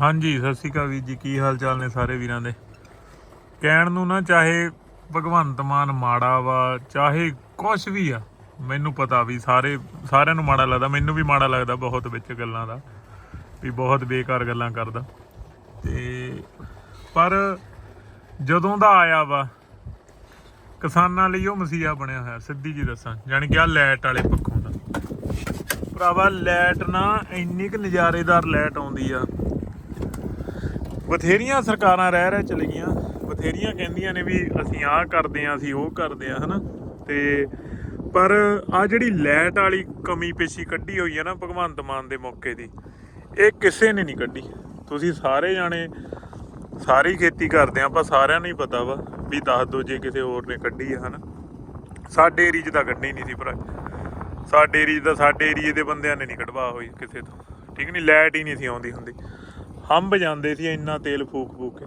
ਹਾਂਜੀ, ਸਤਿ ਸ਼੍ਰੀ ਅਕਾਲ ਵੀਰ ਜੀ, ਕੀ ਹਾਲ ਚਾਲ ਨੇ ਸਾਰੇ ਵੀਰਾਂ ਦੇ? ਕਹਿਣ ਨੂੰ ਨਾ ਚਾਹੇ ਭਗਵੰਤ ਮਾਨ ਮਾੜਾ ਵਾ, ਚਾਹੇ ਕੁਛ ਵੀ ਆ, ਮੈਨੂੰ ਪਤਾ ਵੀ ਸਾਰੇ, ਸਾਰਿਆਂ ਨੂੰ ਮਾੜਾ ਲੱਗਦਾ, ਮੈਨੂੰ ਵੀ ਮਾੜਾ ਲੱਗਦਾ ਬਹੁਤ ਵਿੱਚ ਗੱਲਾਂ ਦਾ, ਵੀ ਬਹੁਤ ਬੇਕਾਰ ਗੱਲਾਂ ਕਰਦਾ। ਤੇ ਪਰ ਜਦੋਂ ਦਾ ਆਇਆ ਵਾ, ਕਿਸਾਨਾਂ ਲਈ ਉਹ ਮਸੀਹਾ ਬਣਿਆ ਹੋਇਆ, ਸਿੱਧੀ ਜੀ ਦੱਸਾਂ ਯਾਨੀ ਕਿ ਆ ਲੈਟ ਵਾਲੇ ਪੱਖੋਂ ਦਾ। ਭਰਾਵਾ ਲੈਟ ਨਾ ਇੰਨੀ ਕੁ ਨਜ਼ਾਰੇਦਾਰ ਲੈਟ ਆਉਂਦੀ ਆ ਬਥੇਰੀਆਂ ਸਰਕਾਰਾਂ ਰਹਿ ਰਹਿ ਚਲੀ ਗਈਆਂ। ਬਥੇਰੀਆਂ ਕਹਿੰਦੀਆਂ ਨੇ ਵੀ ਅਸੀਂ ਆਹ ਕਰਦੇ ਆਂ ਅਸੀਂ ਉਹ ਕਰਦੇ ਆਂ ਹਨਾ? ਤੇ ਪਰ ਆ ਜਿਹੜੀ ਲੈਟ ਵਾਲੀ ਕਮੀ ਪੇਸ਼ੀ ਕੱਢੀ ਹੋਈ ਹੈ ਨਾ ਭਗਵੰਤ ਮਾਨ ਦੇ ਮੌਕੇ ਦੀ, ਇਹ ਕਿਸੇ ਨੇ ਨਹੀਂ ਕੱਢੀ। ਤੁਸੀਂ ਸਾਰੇ ਜਾਣੇ ਸਾਰੀ ਖੇਤੀ ਕਰਦੇ ਆਂ ਆਪਾਂ ਸਾਰਿਆਂ ਨੂੰ ਹੀ ਪਤਾ ਵਾ ਵੀ ਦੱਸ ਦੋ ਜੇ ਕਿਸੇ ਹੋਰ ਨੇ ਕੱਢੀ ਆ, ਹਨਾ? ਸਾਡੇ ਏਰੀਆ 'ਚ ਤਾਂ ਕੱਢੀ ਨਹੀਂ ਸੀ ਭਰਾ। ਸਾਡੇ ਏਰੀਆ ਦਾ, ਸਾਡੇ ਏਰੀਏ ਦੇ ਬੰਦਿਆਂ ਨੇ ਨਹੀਂ ਕਢਵਾ ਹੋਈ ਕਿਸੇ ਤੋਂ। ਠੀਕ ਨਹੀਂ ਲਾਈਟ ਹੀ ਨਹੀਂ ਸੀ ਆਉਂਦੀ ਹੁੰਦੀ। ਹੰਬ ਜਾਂਦੇ ਸੀ ਇੰਨਾ ਤੇਲ ਫੂਕ ਫੂਕ ਕੇ।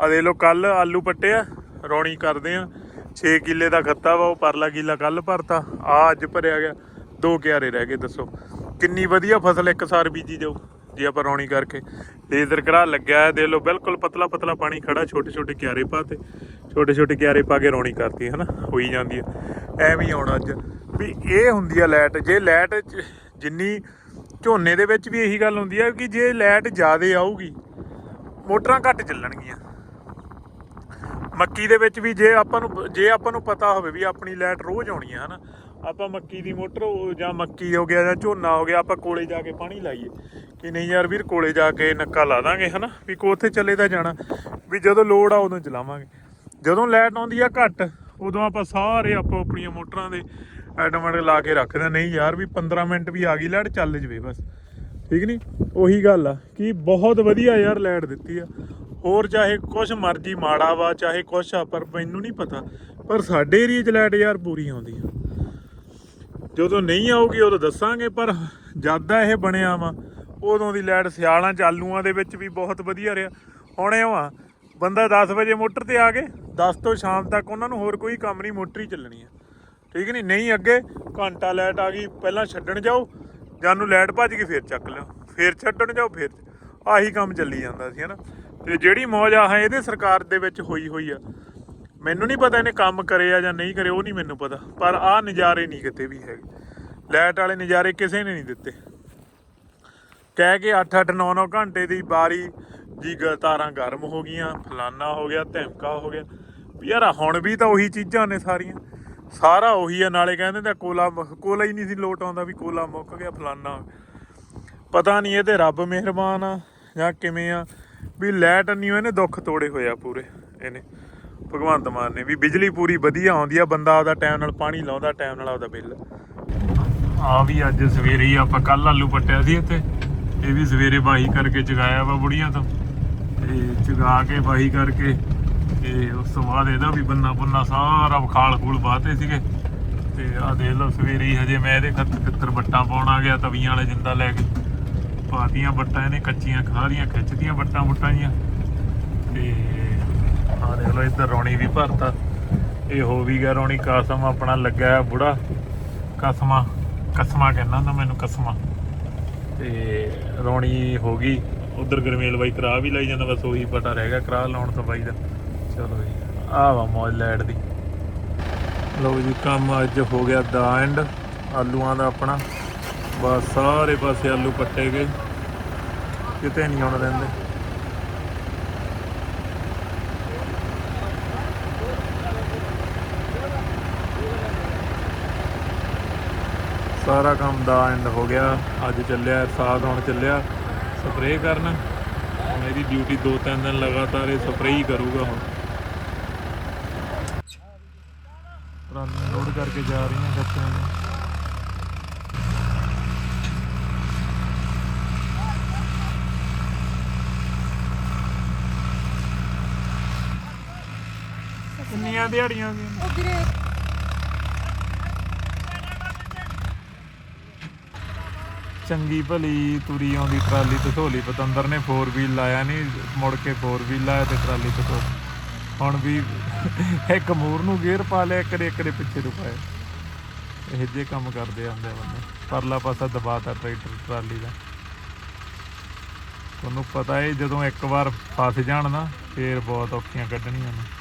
ਆ ਦੇਖ ਲਓ ਕੱਲ ਆਲੂ ਪੱਟੇ ਆ, ਰੌਣੀ ਕਰਦੇ ਆ। 6 ਕਿੱਲੇ ਦਾ ਖੱਤਾ ਵਾ, ਉਹ ਪਰਲਾ ਕਿੱਲਾ ਕੱਲ ਭਰਤਾ। ਆ ਅੱਜ ਭਰਿਆ ਗਿਆ, ਦੋ ਕਿਆਰੇ ਰਹਿ ਗਏ, ਦੱਸੋ। ਕਿੰਨੀ ਵਧੀਆ ਫਸਲ ਇੱਕ ਸਾਰ ਬੀਜੀ ਜਾਊ, ਜੇ ਆਪਾਂ ਰੌਣੀ ਕਰਕੇ। ਲੇਜ਼ਰ ਕਰਾ ਲੱਗਿਆ ਹੈ ਦੇਖ ਲਓ, ਬਿਲਕੁਲ ਪਤਲਾ ਪਤਲਾ ਪਾਣੀ ਖੜਾ, ਛੋਟੇ ਛੋਟੇ ਕਿਆਰੇ ਪਾਤੇ। ਛੋਟੇ ਛੋਟੇ ਕਿਆਰੇ ਪਾ ਕੇ ਰੌਣੀ ਕਰਤੀ ਹੈ ਨਾ ਹੋਈ ਜਾਂਦੀ ਹੈ ਐਵੇਂ ਹੀ ਆਉਣਾ ਅੱਜ। ਵੀ ਇਹ ਹੁੰਦੀ ਆ ਲਾਈਟ, ਜੇ ਲਾਈਟ ਚ- ਜਿੰਨੀ ਝੋਨੇ ਦੇ ਵਿੱਚ ਵੀ ਇਹੀ ਗੱਲ ਹੁੰਦੀ ਹੈ ਕਿ ਜੇ ਲਾਈਟ ਜ਼ਿਆਦੇ ਆਊਗੀ, ਮੋਟਰਾਂ ਘੱਟ ਚੱਲਣਗੀਆਂ। ਮੱਕੀ ਦੇ ਵਿੱਚ ਵੀ ਜੇ ਆਪਾਂ ਨੂੰ, ਜੇ ਆਪਾਂ ਨੂੰ ਪਤਾ ਹੋਵੇ ਵੀ ਆਪਣੀ ਲਾਈਟ ਰੋਜ਼ ਆਉਣੀ ਹੈ ਹਨਾ, ਆਪਾਂ ਮੱਕੀ ਦੀ ਮੋਟਰ, ਉਹ ਜਾਂ ਮੱਕੀ ਹੋ ਗਿਆ ਜਾਂ ਝੋਨਾ ਹੋ ਗਿਆ, ਆਪਾਂ ਕੋਲੇ ਜਾ ਕੇ ਪਾਣੀ ਲਾਈਏ। ਕਿ ਨਹੀਂ ਯਾਰ ਵੀਰ, ਕੋਲੇ ਜਾ ਕੇ ਨੱਕਾ ਲਾ ਦਾਂਗੇ, ਹਨਾ, ਵੀ ਕੋ ਉੱਥੇ ਚੱਲੇ ਤਾਂ ਜਾਣਾ। ਵੀ ਜਦੋਂ ਲੋੜ ਆ ਉਦੋਂ ਚਲਾਵਾਂਗੇ। ਜਦੋਂ ਲਾਈਟ ਆਉਂਦੀ ਆ ਘੱਟ, ਉਦੋਂ ਆਪਾਂ ਸਾਰੇ ਆਪੋ ਆਪਣੀਆਂ ਮੋਟਰਾਂ ਦੇ ਆਟੋਮੈਟਿਕ ਲਾ ਕੇ ਰੱਖਦਾ ਨਹੀਂ ਯਾਰ ਵੀ 15 ਮਿੰਟ ਵੀ ਆ ਗਈ ਲਾਈਟ ਚੱਲ ਜਵੇ ਬਸ। ਠੀਕ ਨਹੀਂ ਉਹੀ ਗੱਲ ਆ ਕਿ ਬਹੁਤ ਵਧੀਆ ਯਾਰ ਲਾਈਟ ਦਿੱਤੀ ਆ। ਹੋਰ ਚਾਹੇ ਕੁਛ ਮਰਜ਼ੀ ਮਾੜਾ ਵਾ, ਚਾਹੇ ਕੁਛ ਆ, ਪਰ ਮੈਨੂੰ ਨਹੀਂ ਪਤਾ। ਪਰ ਸਾਡੇ ਏਰੀਆ 'ਚ ਲਾਈਟ ਯਾਰ ਪੂਰੀ ਆਉਂਦੀ ਆ। ਜਦੋਂ ਨਹੀਂ ਆਊਗੀ, ਉਦੋਂ ਦੱਸਾਂਗੇ, ਪਰ ਜਦ ਇਹ ਬਣਿਆ ਵਾ, ਉਦੋਂ ਦੀ ਲਾਈਟ ਸਿਆਲਾਂ ਚ, ਆਲੂਆਂ ਦੇ ਵਿੱਚ ਵੀ ਬਹੁਤ ਵਧੀਆ ਰਿਹਾ। ਹੁਣ ਇਹ ਵਾ ਬੰਦਾ 10 ਵਜੇ ਮੋਟਰ ਤੇ ਆ ਕੇ 10 ਤੋਂ ਸ਼ਾਮ ਤੱਕ ਉਹਨਾਂ ਨੂੰ ਹੋਰ ਕੋਈ ਕੰਮ ਨਹੀਂ ਮੋਟਰ ਹੀ ਚੱਲਣੀ ਆ। ਠੀਕ ਨਹੀਂ ਨਹੀਂ ਅੱਗੇ, ਘੰਟਾ ਲੈਟ ਆ ਗਈ, ਪਹਿਲਾਂ ਛੱਡਣ ਜਾਓ ਜਾਂ ਨੂੰ ਲਾਈਟ ਭੱਜ ਕੇ ਫੇਰ ਚੱਕ ਲਿਓ। ਫੇਰ ਛੱਡਣ ਜਾਓ, ਫੇਰ ਆਹੀ ਕੰਮ ਚੱਲੀ ਜਾਂਦਾ ਸੀ, ਹਨਾ? ਤੇ ਜਿਹੜੀ ਮੌਜ ਆ ਹੈ ਇਹਦੇ ਸਰਕਾਰ ਦੇ ਵਿੱਚ ਹੋਈ ਹੋਈ ਆ। ਮੈਨੂੰ ਨਹੀਂ ਪਤਾ ਇਹਨੇ ਕੰਮ ਕਰੇ ਆ ਜਾਂ ਨਹੀਂ ਕਰੇ, ਉਹ ਨਹੀਂ ਮੈਨੂੰ ਪਤਾ। ਪਰ ਆਹ ਨਜ਼ਾਰੇ ਨਹੀਂ ਕਿਤੇ ਵੀ ਹੈਗੇ। ਲੈਟ ਵਾਲੇ ਨਜ਼ਾਰੇ ਕਿਸੇ ਨੇ ਨਹੀਂ ਦਿੱਤੇ। ਕਹਿ ਕੇ 8-8 9-9 ਘੰਟੇ ਦੀ ਬਾਰੀ ਜੀ ਤਾਰਾਂ ਗਰਮ ਹੋ ਗਈਆਂ, ਫਲਾਨਾ ਹੋ ਗਿਆ, ਧਮਕਾ ਹੋ ਗਿਆ। ਵੀ ਯਾਰ, ਹੁਣ ਵੀ ਤਾਂ ਉਹੀ ਚੀਜ਼ਾਂ ਨੇ ਸਾਰੀਆਂ। ਸਾਰਾ ਉਹੀ ਆ, ਨਾਲੇ ਕਹਿੰਦੇ ਤਾਂ ਕੋਲਾ ਕੋਲਾ ਹੀ ਨਹੀਂ ਸੀ ਲੋਟ ਆਉਂਦਾ ਵੀ ਕੋਲਾ ਮੁੱਕ ਗਿਆ ਫਲਾਨਾ। ਪਤਾ ਨਹੀਂ ਇਹ ਤੇ ਰੱਬ ਮਿਹਰਬਾਨ ਆ ਜਾਂ ਕਿਵੇਂ ਆ, ਵੀ ਲਾਈਟ ਨਹੀਂ ਇਹਨੇ ਦੁੱਖ ਤੋੜੇ ਹੋਏ ਪੂਰੇ, ਇਹਨੇ। ਭਗਵੰਤ ਮਾਨ ਨੇ ਵੀ ਬਿਜਲੀ ਪੂਰੀ ਵਧੀਆ ਆਉਂਦੀ ਆ, ਬੰਦਾ ਆਪਦਾ ਟਾਈਮ ਨਾਲ ਪਾਣੀ ਲਾਉਂਦਾ ਟਾਈਮ ਨਾਲ ਆਪਦਾ ਬਿੱਲ। ਆ ਵੀ ਅੱਜ ਸਵੇਰੇ ਹੀ ਆਪਾਂ ਕੱਲ ਆਲੂ ਪੱਟਿਆ ਸੀ ਇੱਥੇ, ਇਹ ਵੀ ਸਵੇਰੇ ਵਾਹੀ ਕਰਕੇ ਚਗਾਇਆ ਵਾ ਬੁੜੀਆਂ ਤੋਂ। ਤੇ ਚਗਾ ਕੇ ਵਾਹੀ ਕਰਕੇ ਤੇ ਉਸ ਤੋਂ ਬਾਅਦ ਇਹਦਾ ਵੀ ਬੰਨਾ ਬੰਨਾ ਸਾਰਾ ਖਾਲ ਖੂਲ ਬਾਤੇ ਸੀਗੇ। ਤੇ ਆ ਦੇਖ ਲਓ ਸਵੇਰੇ ਹਜੇ ਮੈਂ ਇਹਦੇ ਖੱਤ ਖਿੱਤਰ ਬੱਟਾਂ ਪਾਉਣਾ ਗਿਆ, ਤਵੀਆਂ ਵਾਲੇ ਜਿੰਦਾ ਲੈ ਕੇ। ਪਾਤੀਆਂ ਬੱਟਾਂ ਇਹਨੇ ਕੱਚੀਆਂ ਖਾਰੀਆਂ ਖਿੱਚਦੀਆਂ ਬੱਟਾਂ ਬੁੱਟਾਂ ਜੀਆਂ। ਤੇ ਆ ਦੇਖ ਲਓ ਇੱਧਰ ਰੌਣੀ ਵੀ ਭਰਤਾ। ਇਹ ਹੋ ਵੀ ਗਿਆ ਰੌਣੀ, ਕਾਸਮ ਆਪਣਾ ਲੱਗਾ ਹੈ ਬੁੜਾ। ਕਸਮਾ ਕਸਮਾ ਕਹਿੰਦਾ ਹੁੰਦਾ ਮੈਨੂੰ, ਕਸਮਾ। ਤੇ ਰੌਣੀ ਹੋ ਗਈ। ਉਧਰ ਗਰਮੇਲ ਬਾਈ ਕਰਾ ਵੀ ਲਈ ਜਾਂਦਾ, ਬਸ ਉਹੀ ਪਤਾ ਰਹਿ ਗਿਆ ਕਰਾ ਲਾਉਣ ਤੋਂ ਬਾਈ ਦਾ। ਚਲੋ ਜੀ। ਆਹ ਵਾ ਮੌਜ ਲੈਟ ਦੀ। ਲਓ ਜੀ, ਕੰਮ ਅੱਜ ਹੋ ਗਿਆ ਦਾ ਐਂਡ ਆਲੂਆਂ ਦਾ ਆਪਣਾ। ਬਸ ਸਾਰੇ ਪਾਸੇ ਆਲੂ ਪੱਟੇ ਗਏ। ਕਿਤੇ ਨਹੀਂ ਆਉਣ ਦਿੰਦੇ। ਸਾਰਾ ਕੰਮ ਦਾ ਐਂਡ ਹੋ ਗਿਆ। ਅੱਜ ਚੱਲਿਆ ਸਾਥ ਹੁਣ ਚੱਲਿਆ। ਸਪਰੇਅ ਕਰਨ। ਹੁਣ ਇਹਦੀ ਡਿਊਟੀ 2-3 ਦਿਨ ਲਗਾਤਾਰ ਇਹ ਸਪਰੇਅ ਹੀ ਕਰੂਗਾ ਹੁਣ। ਟਰਾਲੀ ਲੋਡ ਕਰਕੇ ਜਾ ਰਹੀਆਂ ਗੱਤਿਆਂ ਨੂੰ। ਕਿੰਨੀਆਂ ਦਿਹਾੜੀਆਂ ਦੀਆਂ ਉਹ ਵੀਰੇ। ਚੰਗੀ ਭਲੀ ਤੁਰੀ ਆਉਂਦੀ ਟਰਾਲੀ ਤਸੋਲੀ ਪਤੰਦਰ ਨੇ 4 ਵੀਲ ਲਾਇਆ ਨਹੀਂ ਮੁੜ ਕੇ 4 ਵੀਲ ਲਾਇਆ ਤੇ ਟਰਾਲੀ ਤਸੋ ਹੁਣ ਵੀ ਇੱਕ ਮੂਰ ਨੂੰ ਗੇਅਰ ਪਾ ਲਿਆ, ਇੱਕ ਦੇ ਇੱਕ ਦੇ ਪਿੱਛੇ ਨੂੰ ਪਾਇਆ। ਇਹ ਜੇ ਕੰਮ ਕਰਦੇ ਆਂਦੇ ਆ ਬੰਦੇ। ਪਰਲਾ ਪਾਸਾ ਦਬਾਤਾ ਟਰੈਕਟਰ, ਟਰਾਲੀ ਦਾ। ਤੁਹਾਨੂੰ ਪਤਾ ਹੈ ਜਦੋਂ ਇੱਕ ਵਾਰ ਫਸ ਜਾਣ ਨਾ, ਫੇਰ ਬਹੁਤ ਔਖੀਆਂ ਕੱਢਣੀਆਂ ਨੇ।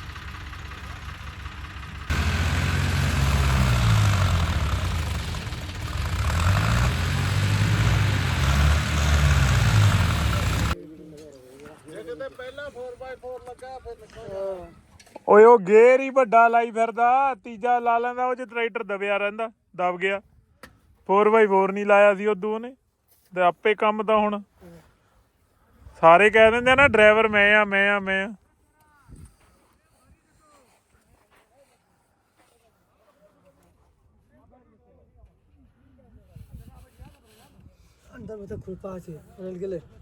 ਓਏ, ਉਹ ਗੇਰ ਹੀ ਵੱਡਾ ਲਾਈ ਫਿਰਦਾ, ਤੀਜਾ ਲਾ ਲੈਂਦਾ, ਉਹ ਚ ਟਰੈਕਟਰ ਦਬਿਆ ਰਹਿੰਦਾ, ਦਬ ਗਿਆ। 4x4 ਨਹੀਂ ਲਾਇਆ ਸੀ ਉਦੋਂ ਉਹਨੇ, ਤੇ ਆਪੇ ਕੰਮ ਤਾਂ ਹੁਣ। ਸਾਰੇ ਕਹਿ ਦਿੰਦੇ ਨਾ, ਡਰਾਈਵਰ ਮੈਂ ਆ ਮੈਂ ਆ ਮੈਂ ਆ। अंदर में तो खुरपा है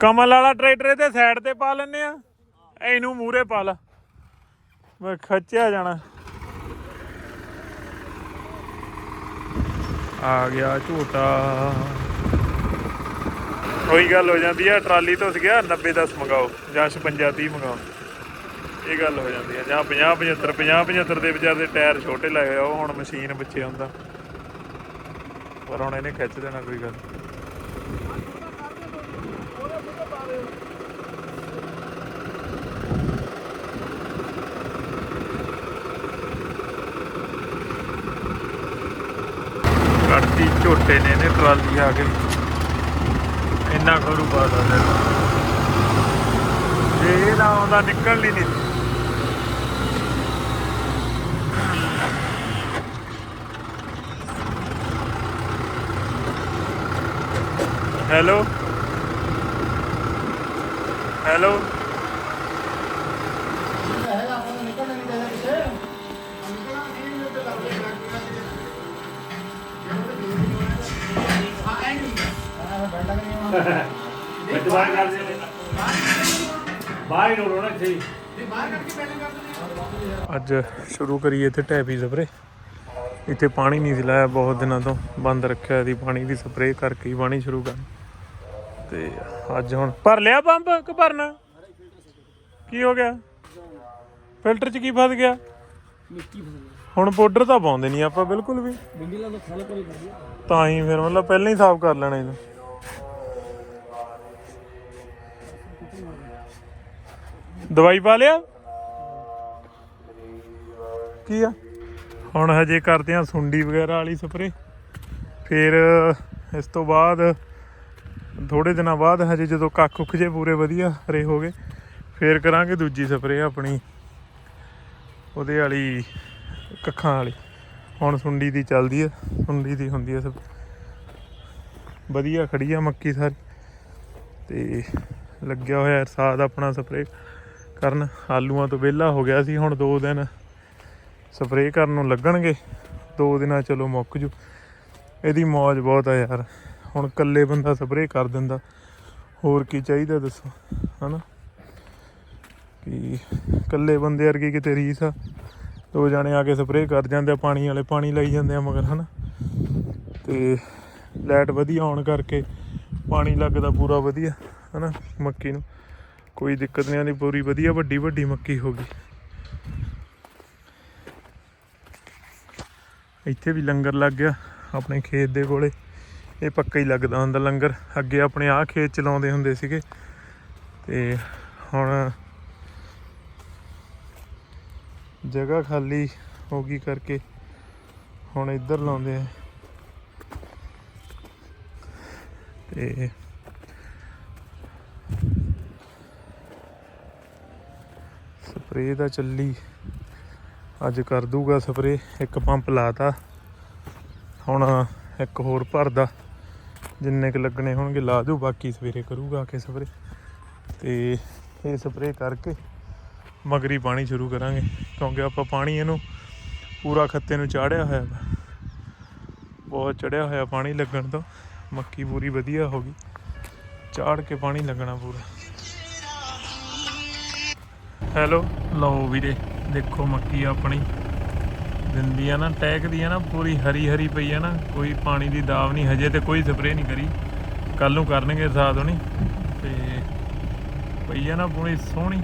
ਕਮਲ ਵਾਲਾ ਟਰੈਕਟਰ ਇਹਦੇ ਸਾਈਡ ਤੇ ਪਾ ਲੈਨੇ ਆ। ਇਹਨੂੰ ਮੂਰੇ ਪਾ ਲਾ। ਮੈਂ ਖੱਚਿਆ ਜਾਣਾ। ਆ ਗਿਆ ਝੋਟਾ। ਉਹੀ ਗੱਲ ਹੋ ਜਾਂਦੀ ਆ, ਟਰਾਲੀ ਤੋਂ ਗਿਆ 90 10 ਮੰਗਾਓ, ਜਾਂ 56 30 ਮੰਗਾਓ। ਇਹ ਗੱਲ ਹੋ ਜਾਂਦੀ ਆ, ਜਾਂ 50 75 50 75 ਦੇ ਵਿਚਾਰ ਦੇ ਟਾਇਰ ਛੋਟੇ ਲਾਏ ਹੋਏ ਆ, ਉਹ ਹੁਣ ਮਸ਼ੀਨ ਪਿੱਛੇ ਹੁੰਦਾ ਪਰ ਹੁਣ ਇਹਨੇ ਖਿੱਚ ਦੇਣਾ ਕੋਈ ਗੱਲ ਕੱਢਤੀ ਝੋਟੇ ਨੇ ਨੇ ਟਰਾਲੀ ਆ ਕੇ। ਇੰਨਾ ਖਰੂ ਬਾਦ ਆ ਜੇ ਇਹ ਨਾ ਆਉਂਦਾ ਨਿਕਲ ਹੀ ਨਹੀਂ। ਹੈਲੋ ਹੈਲੋ ਵਿੱਚ ਬਾਹਰ ਕਰ ਦੇ ਬਾਹਰ ਹੀ ਰੋਣਾ ਇੱਥੇ ਅੱਜ ਸ਼ੁਰੂ ਕਰੀਏ ਇੱਥੇ ਟੈਪੀ ਸਪਰੇ ਇੱਥੇ ਪਾਣੀ ਨਹੀਂ ਸੀ ਲਾਇਆ ਬਹੁਤ ਦਿਨਾਂ ਤੋਂ। ਬੰਦ ਰੱਖਿਆ ਸੀ ਪਾਣੀ ਦੀ ਸਪਰੇ ਕਰਕੇ ਹੀ ਪਾਣੀ ਸ਼ੁਰੂ ਕਰ ਤੇ ਅੱਜ ਹੁਣ ਭਰ ਲਿਆ ਪੰਪ ਕਿ ਭਰਨਾ? ਕੀ ਹੋ ਗਿਆ? ਫਿਲਟਰ 'ਚ ਕੀ ਫਸ ਗਿਆ? ਮਿੱਟੀ ਹੁਣ ਪਾਊਡਰ ਤਾਂ ਪਾਉਂਦੇ ਨਹੀਂ ਆਪਾਂ ਬਿਲਕੁਲ ਵੀ। ਤਾਂ ਖਾਲੇ ਤਾਂ ਹੀ ਫਿਰ ਮਤਲਬ ਪਹਿਲਾਂ ਹੀ ਸਾਫ਼ ਕਰ ਲੈਣਾ ਇਹਨੂੰ। ਦਵਾਈ ਪਾ ਲਿਆ? ਕੀ ਆ? ਹੁਣ ਹਜੇ ਕਰਦੇ ਆ ਸੁੰਡੀ ਵਗੈਰਾ ਵਾਲੀ ਸਪਰੇ ਫਿਰ ਇਸ ਤੋਂ ਬਾਅਦ ਥੋੜੇ ਦਿਨਾਂ ਬਾਅਦ ਹਜੇ ਜਦੋਂ ਕੱਖ ਉੱਖ ਜੇ ਪੂਰੇ ਵਧੀਆ ਹਰੇ ਹੋ ਗਏ ਫਿਰ ਕਰਾਂਗੇ ਦੂਜੀ ਸਪਰੇਅ ਆਪਣੀ ਉਹਦੇ ਵਾਲੀ ਕੱਖਾਂ ਵਾਲੀ। ਹੁਣ ਸੁੰਡੀ ਦੀ ਚੱਲਦੀ ਆ, ਸੁੰਡੀ ਦੀ ਹੁੰਦੀ ਆ ਸਭ ਵਧੀਆ ਖੜੀ ਆ ਮੱਕੀ ਸਾਰੀ। ਤੇ ਲੱਗਿਆ ਹੋਇਆ ਸਾਦ ਆਪਣਾ ਸਪਰੇਅ ਕਰਨ। ਆਲੂਆਂ ਤੋਂ ਵਿਹਲਾ ਹੋ ਗਿਆ ਸੀ, ਹੁਣ 2 ਦਿਨ ਸਪਰੇਅ ਕਰਨ ਨੂੰ ਲੱਗਣਗੇ। 2 ਦਿਨਾਂ ਚਲੋ ਮੁੱਕ ਜੂ। ਇਹਦੀ ਮੌਜ ਬਹੁਤ ਆ ਯਾਰ। ਹੁਣ ਇਕੱਲੇ ਬੰਦਾ ਸਪਰੇਅ ਕਰ ਦਿੰਦਾ। ਹੋਰ ਕੀ ਚਾਹੀਦਾ ਦੱਸੋ? ਹਨਾ? ਕਿ ਇਕੱਲੇ ਬੰਦੇ ਵਰਗੀ ਕਿਤੇ ਰੀਸ ਆ। ਦੋ ਜਾਣੇ ਆ ਕੇ ਸਪਰੇਅ ਕਰ ਜਾਂਦੇ ਆ, ਪਾਣੀ ਵਾਲੇ ਪਾਣੀ ਲਾਈ ਜਾਂਦੇ ਆ ਮਗਰ, ਹਨਾ? ਤੇ ਲਾਈਟ ਵਧੀਆ ਆਉਣ ਕਰਕੇ ਪਾਣੀ ਲੱਗਦਾ ਪੂਰਾ ਵਧੀਆ, ਹਨਾ? ਮੱਕੀ ਨੂੰ। ਕੋਈ ਦਿੱਕਤ ਨਹੀਂ ਆਉਂਦੀ, ਪੂਰੀ ਵਧੀਆ, ਵੱਡੀ ਵੱਡੀ ਮੱਕੀ ਹੋ ਗਈ। ਇੱਥੇ ਵੀ ਲੰਗਰ ਲੱਗ ਗਿਆ ਆਪਣੇ ਖੇਤ ਦੇ ਕੋਲੇ। ਇਹ ਪੱਕਾ ਹੀ ਲੱਗਦਾ ਹੁੰਦਾ ਲੰਗਰ। ਅੱਗੇ ਆਪਣੇ ਆਹ ਖੇਤ ਚਲਾਉਂਦੇ ਹੁੰਦੇ ਸੀਗੇ। ਤੇ ਹੁਣ ਜਗ੍ਹਾ ਖਾਲੀ ਹੋ ਗਈ ਕਰਕੇ ਹੁਣ ਇੱਧਰ ਲਾਉਂਦੇ ਆ। ਤੇ ਸਪਰੇਅ ਦਾ ਚੱਲੀ। ਅੱਜ ਕਰ ਦੂਗਾ ਸਪਰੇਅ। ਇੱਕ ਪੰਪ ਲਾਤਾ। ਹੁਣ ਇੱਕ ਹੋਰ ਭਰਦਾ। ਜਿੰਨੇ ਕੁ ਲੱਗਣੇ ਹੋਣਗੇ ਲਾ ਦੂ ਬਾਕੀ ਸਵੇਰੇ ਕਰੂਗਾ ਆ ਕੇ ਸਪਰੇਅ ਤੇ ਇਹ ਸਪਰੇਅ ਕਰਕੇ ਮਗਰੀ ਪਾਣੀ ਸ਼ੁਰੂ ਕਰਾਂਗੇ, ਕਿਉਂਕਿ ਆਪਾਂ ਪਾਣੀ ਇਹਨੂੰ ਪੂਰਾ ਖੱਤੇ ਨੂੰ ਚਾੜਿਆ ਹੋਇਆ ਬਹੁਤ ਚੜਿਆ ਹੋਇਆ ਪਾਣੀ ਲੱਗਣ ਤੋਂ, ਮੱਕੀ ਪੂਰੀ ਵਧੀਆ ਹੋ ਗਈ। ਚਾੜ ਕੇ ਪਾਣੀ ਲੱਗਣਾ ਪੂਰਾ। ਹੈਲੋ, ਲਓ ਵੀਰੇ, ਦੇਖੋ ਮੱਕੀ ਆਪਣੀ। ਦਿੰਦੀ ਆ ਨਾ, ਟੈਕ ਦੀ ਆ ਨਾ, ਪੂਰੀ ਹਰੀ ਹਰੀ ਪਈ ਆ ਨਾ, ਕੋਈ ਪਾਣੀ ਦੀ ਦਾਵ ਨਹੀਂ, ਹਜੇ ਤੇ ਕੋਈ ਸਪਰੇਅ ਨਹੀਂ ਕਰੀ। ਕੱਲ ਨੂੰ ਕਰਨਗੇ ਸਾਦ ਹੋਣੀ ਤੇ ਪਈ ਆ ਨਾ ਪੂਰੀ ਸੋਹਣੀ।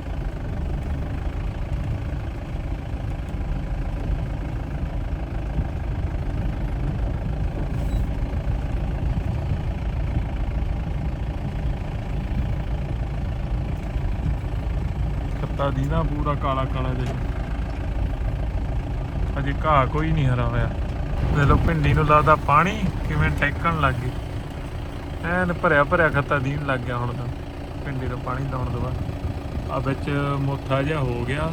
ਖੱਤਾ ਦੀ ਪੂਰਾ ਕਾਲਾ ਕਾਲਾ ਜਿਹਾ। ਅਜੇ ਘਾਹ ਕੋਈ ਨਹੀਂ ਹਰਾ ਹੋਇਆ। ਦੇ ਭਿੰਡੀ ਨੂੰ ਲੱਗਦਾ ਪਾਣੀ, ਕਿਵੇਂ ਟੈਕਣ ਲੱਗ ਗਈ। ਐਨ ਭਰਿਆ ਭਰਿਆ ਖੱਤਾ ਦੀਨ ਲੱਗ ਗਿਆ ਹੁਣ ਤਾਂ। ਭਿੰਡੀ ਨੂੰ ਪਾਣੀ ਲਾਉਣ ਤੋਂ ਬਾਅਦ। ਆ ਵਿੱਚ ਮੋਥਾ ਜਿਹਾ ਹੋ ਗਿਆ,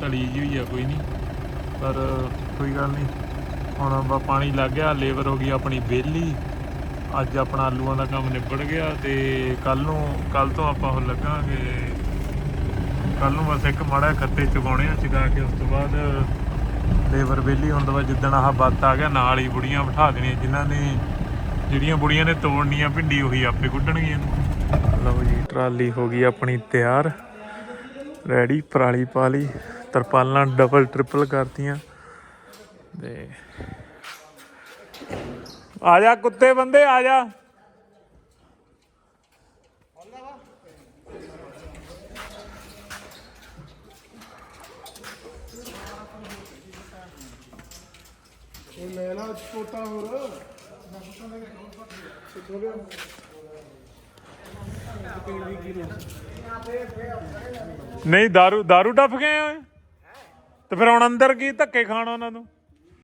ਤਲੀ ਜਿਹੀ ਹੋਈ ਆ, ਕੋਈ ਨਹੀਂ। ਪਰ ਕੋਈ ਗੱਲ ਨਹੀਂ। ਹੁਣ ਬਾ ਪਾਣੀ ਲੱਗ ਗਿਆ, ਲੇਬਰ ਹੋ ਗਈ ਆਪਣੀ ਵਿਹਲੀ। ਅੱਜ ਆਪਣਾ ਆਲੂਆਂ ਦਾ ਕੰਮ ਨਿਬੜ ਗਿਆ ਤੇ ਕੱਲ ਨੂੰ, ਕੱਲ ਤੋਂ ਆਪਾਂ ਉਹ ਲੱਗਾਂਗੇ। ਕੱਲ ਨੂੰ ਬਸ ਇੱਕ ਮਾੜਾ ਖੱਤੇ ਚੁਗਾਉਣੇ ਆ, ਚੁਗਾ ਕੇ ਉਸ ਤੋਂ ਬਾਅਦ ਲੇਬਰ ਵਿਹਲੀ ਹੋਣ ਤੋਂ ਬਾਅਦ ਜਿੱਦਣ ਆਹ ਬੱਤ ਆ ਗਿਆ, ਨਾਲ ਹੀ ਬੁੜੀਆਂ ਬਿਠਾ ਦੇਣੀਆਂ, ਜਿਨ੍ਹਾਂ ਨੇ ਜਿਹੜੀਆਂ ਬੁੜੀਆਂ ਨੇ ਤੋੜਨੀਆਂ, ਭਿੰਡੀ ਉਹੀ ਆਪੇ ਗੁੱਡਣਗੀਆਂ ਲਓ ਜੀ, ਟਰਾਲੀ ਹੋ ਗਈ ਆਪਣੀ ਤਿਆਰ, ਰੈਡੀ, ਪਰਾਲੀ ਪਾ ਲਈ, ਤਰਪਾਲਾਂ ਡਬਲ ਟ੍ਰਿਪਲ ਕਰਤੀਆਂ ਤੇ ਆ ਜਾ ਕੁੱਤੇ ਬੰਦੇ, ਆ ਜਾ। ਨਹੀਂ दारू दारू ਟੱਪ ਗਏ ਓਏ ਤੇ ਫਿਰ ਹੁਣ ਅੰਦਰ ਕੀ ਧੱਕੇ ਖਾਣ ਉਹਨਾਂ ਨੂੰ